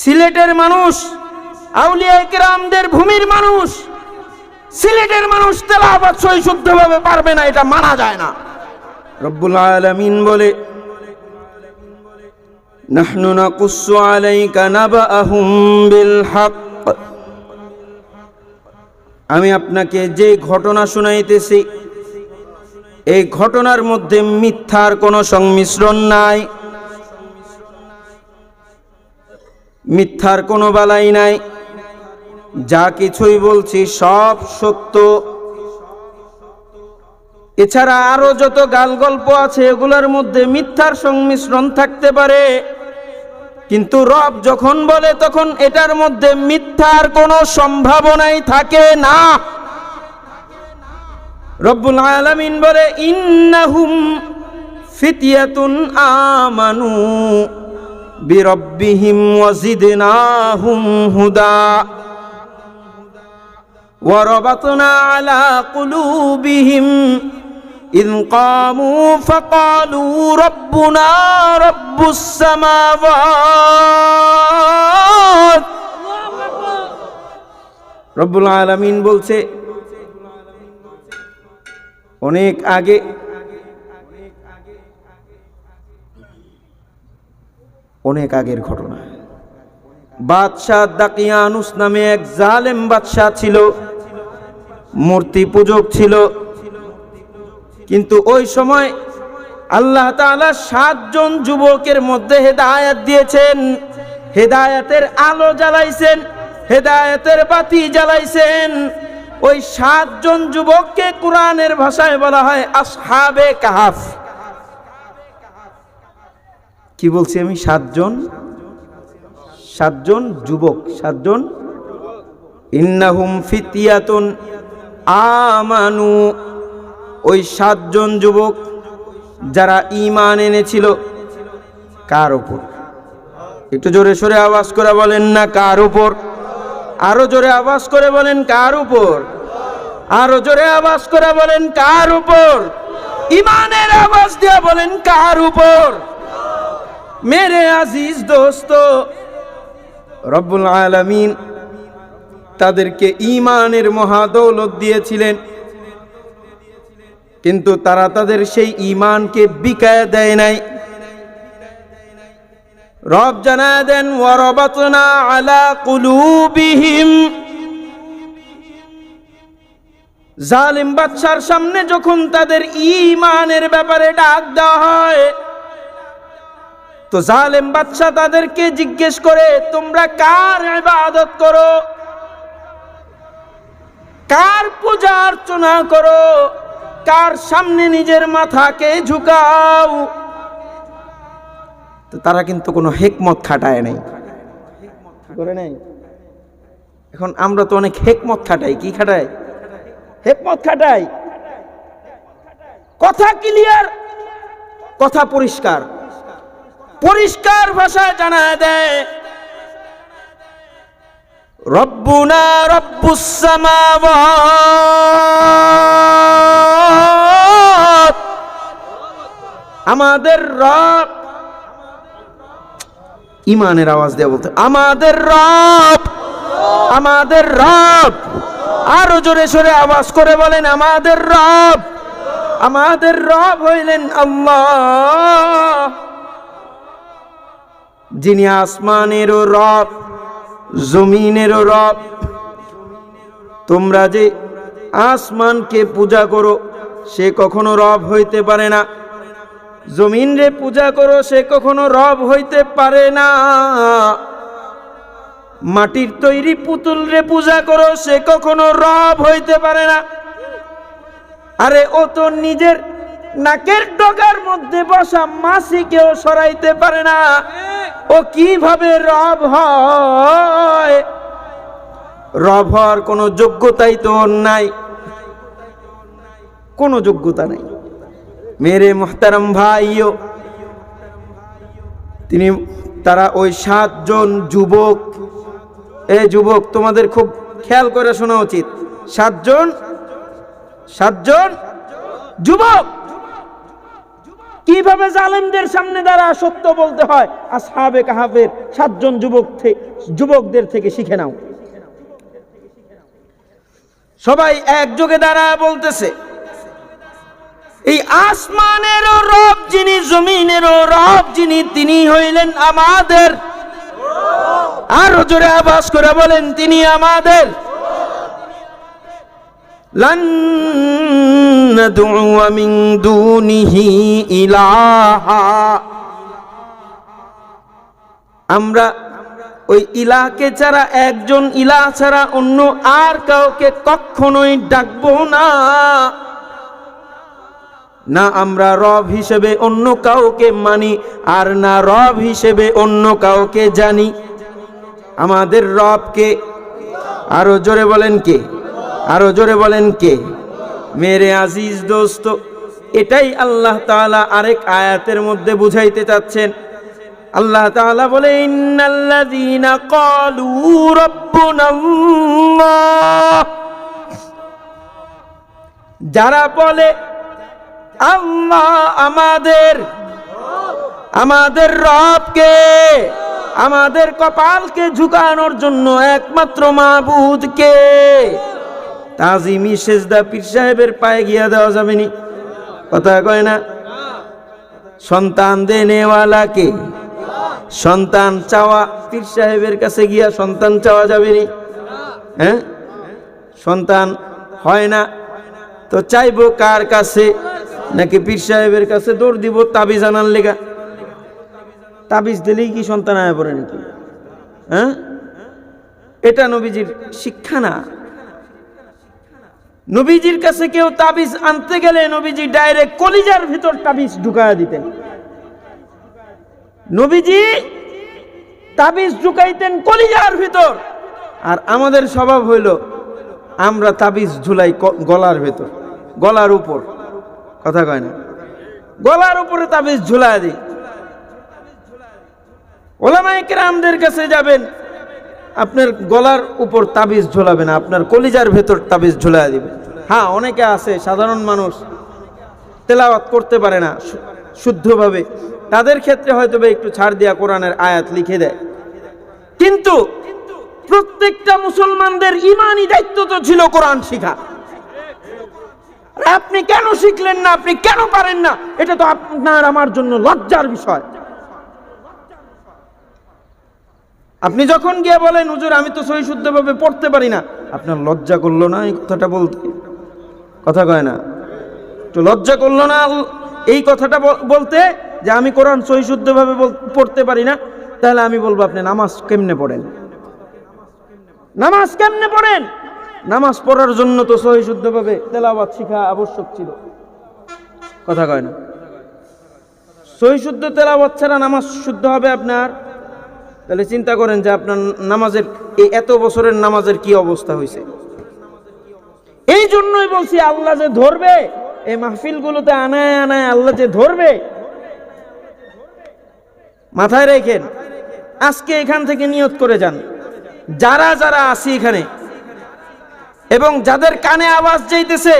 সিলেটের মানুষ, আউলিয়া কিরামদের ভূমির মানুষ, সিলেটের মানুষ তেলাওয়াত সই শুদ্ধভাবে পারবে না, এটা মানা যায় না। রব্বুল আলামিন বলে নাকুসু আলাইকা নাবাআহুম বিল হক আমি আপনাকে যে ঘটনা শুনাইতেছি, এই ঘটনার মধ্যে মিথ্যার কোনো সংমিশ্রণ নাই। মিথ্যার কোনো বালাই নাই। যা কিছুই বলছি সব সত্য। এছাড়া আরও যত গাল গল্প আছে, এগুলোর মধ্যে মিথ্যার সংমিশ্রণ থাকতে পারে। কিন্তু রব যখন বলে, তখন এটার মধ্যে মিথ্যার কোনো সম্ভাবনাই থাকে না। রব্বুল আলামিন বলে, ইন্নাহুম ফিতিয়াতুন আমানু। বিরব্বিহিম ওয়াজিদনাহুম হুদা وربطنا على قلوبهم إذ قاموا فقالوا ربنا رب السماوات রব্বুল আলামিন বলছে অনেক আগে অনেক আগের ঘটনা। বাদশাহ দাকিয়ানুস নামে এক জালেম বাদশাহ ছিল। মূর্তি পূজক ছিল। কিন্তু ওই সময় আল্লাহ তাআলা সাতজন যুবকের মধ্যে হেদায়াত দিয়েছেন। হেদায়াতের আলো জ্বালাইছেন, হেদায়াতের বাতি জ্বালাইছেন। ওই সাতজন যুবককে কোরআনের ভাষায় বলা হয় আসহাবে কাহাফ। কি বলছি আমি? সাতজন? সাতজন যুবক। সাতজন? ইন্নাহুম ফিতিয়াতুন আমানু। ওই সাতজন যুবক যারা ইমান এনেছিল, কার উপর? একটু জোরে সোরে আওয়াজ করে বলেন না, কার উপর? আরও জোরে আওয়াজ করে বলেন, কার উপর? আরও জোরে আওয়াজ করে বলেন, কার উপর? ইমানের আওয়াজ দিয়ে বলেন, কার উপর? মেরে আজিজ দোস্ত। রব্বুল আলামিন তাদেরকে ইমানের মহাদৌলত দিয়েছিলেন। কিন্তু তারা তাদের সেই ইমানকে বিকায় দেয় নাই। রব জানায় দেন, ওয়ারবাতনা আলা কুলুবিহিম। জালিম বাদশার সামনে যখন তাদের ইমানের ব্যাপারে ডাক দেওয়া হয় তো জালেম বাদশাহ তাদেরকে জিজ্ঞেস করে, তোমরা কার ইবাদত করো? কার পূজা অর্চনা করো? কার সামনে নিজের মাথাকে ঝুকাও? তো তারা কিন্তু কোনো হেকমত খাটায় নাই। করে নাই? এখন আমরা তো অনেক হেকমত খাটাই, কি খাটাই? হেকমত খাটাই। কথা ক্লিয়ার কথা পরিষ্কার। পরিষ্কার ভাষায় জানা দেয়। রব্বুনা রব্বুস সামাওয়াত। আমাদের রব ইমানের আওয়াজ দেওয়া বলতে, আমাদের রব আমাদের রব। আরও জোরে সোরে আওয়াজ করে বলেন, আমাদের রব আমাদের রব হইলেন আল্লাহ। যিনি আসমানেরও রব জমিনেরও রব। তোমরা যে আসমানকে পূজা করো, সে কখনো রব হইতে পারে না। জমিন রে পূজা করো, সে কখনো রব হইতে পারে না। মাটির তৈরি পুতুল রে পূজা করো, সে কখনো রব হইতে পারে না। আরে, ও তো নিজের নাকের ডগার মধ্যে বসা মাসিকেও সরাইতে পারে না। ও কীভাবে রব হয়? রব হওয়ার কোনো যোগ্যতাই তো নাই। কোনো যোগ্যতা নাই। মেরে মোহতারাম ভাইও, তিনি তারা ওই সাতজন যুবক। এ যুবক, তোমাদের খুব খেয়াল করে শোনা উচিত। সাতজন সাতজন যুবক। কীভাবে জালেমদের সামনে দ্বারা সত্য বলতে হয়? আসহাবে কাহাবের সাতজন যুবক যুবকদের থেকে শিখে নাও। সবাই একযোগে দাঁড়া বলতেছে, এই আসমানেরও রব যিনি, জমিনেরও রব যিনি, তিনি হইলেন আমাদের। আরও জোরে আবাস করে বলেন, তিনি আমাদের। ندعو من دونه إلها আমরা ওই ইলাকে ছাড়া একজন ইলা ছাড়া অন্য আর কাউকে কখনোই ডাকবো না না আমরা রব হিসেবে অন্য কাউকে মানি আর না রব হিসেবে অন্য কাউকে জানি আমাদের রবকে আরো জোরে বলেন কে আরো জোরে বলেন কে মেরে আজিজ দোস্ত, এটাই আল্লাহ তাআলা আরেক আয়াতের মধ্যে বুঝাইতে চাচ্ছেন। আল্লাহ তাআলা বলে যারা বলে, আল্লাহ আমাদের আমাদের রবকে, আমাদের কপালকে ঝুকানোর জন্য একমাত্র মাবুদকে তাজিমি সেজদা পীর সাহেবের পায়ে গিয়া দেওয়া যাবে নি কথা কয় না? সন্তান দেনেওয়ালাকে সন্তান চাওয়া, পীর সাহেবের কাছে গিয়া সন্তান চাওয়া যাবে নি হ্যাঁ? সন্তান হয় না। তো চাইব কার কাছে? নাকি পীর সাহেবের কাছে দৌড় দিব তাবিজ আনার লেগা? তাবিজ দিলেই কি সন্তান আয় পড়ে নাকি? হ্যাঁ? এটা নবীজির শিক্ষা না। নবীজির কাছে কেউ তাবিজ আনতে গেলে নবীজি ডাইরেক্ট কলিজার ভিতর তাবিজ ঢুকায়া দিতেন। নবীজি তাবিজ ঢুকাইতেন কলিজার ভিতর। আর আমাদের স্বভাব হইল, আমরা তাবিজ ঝুলাই গলার ভেতর, গলার উপর। কথা কয় না? গলার উপরে তাবিজ ঝুলাই দিই। ওলামায়ে কেরামদের কাছে যাবেন আপনার গলার উপর তাবিজ ঝোলাবে না, আপনার কলিজার ভেতর তাবিজ ঝুলাই দিবে। হ্যাঁ অনেকে আছে, সাধারণ মানুষ, তেলাওয়াত করতে পারে না শুদ্ধভাবে। তাদের ক্ষেত্রে হয়তো একটু ছাড় দিয়া কোরআনের আয়াত লিখে দেয়। কিন্তু প্রত্যেকটা মুসলমানদের ইমানি দায়িত্ব তো ছিল কোরআন শিখা। আপনি কেন শিখলেন না, আপনি কেন পারেন না, এটা তো আপনার, আমার জন্য লজ্জার বিষয়। আপনি যখন গিয়ে বলেন, হুজুর, আমি তো সহি শুদ্ধভাবে পড়তে পারি না, আপনার লজ্জা করল না এই কথাটা বলতে? কথা কয় না। তো লজ্জা করল না এই কথাটা বল- বলতে যে আমি কোরআন সহি শুদ্ধভাবে পড়তে পারি না? তাহলে আমি বলব, আপনি নামাজ কেমনে পড়েন? নামাজ কেমনে পড়েন? নামাজ পড়ার জন্য তো সহি শুদ্ধভাবে তেলাওয়াত শিখা আবশ্যক ছিল। কথা কয় না। সহি শুদ্ধ তেলাওয়াত ছাড়া নামাজ শুদ্ধ হবে আপনার তাহলে চিন্তা করেন যে আপনার নামাজের এই এত বছরের নামাজের কি অবস্থা হয়েছে? এই জন্যই বলছি আল্লাহ যে ধরবে, এই মাহফিলগুলোতে আনায় আনায় আল্লাহ যে ধরবে। মাথায় রেখেন, আজকে এখান থেকে নিয়ত করে যান। যারা যারা আছি এখানে, এবং যাদের কানে আওয়াজ যাইতেছে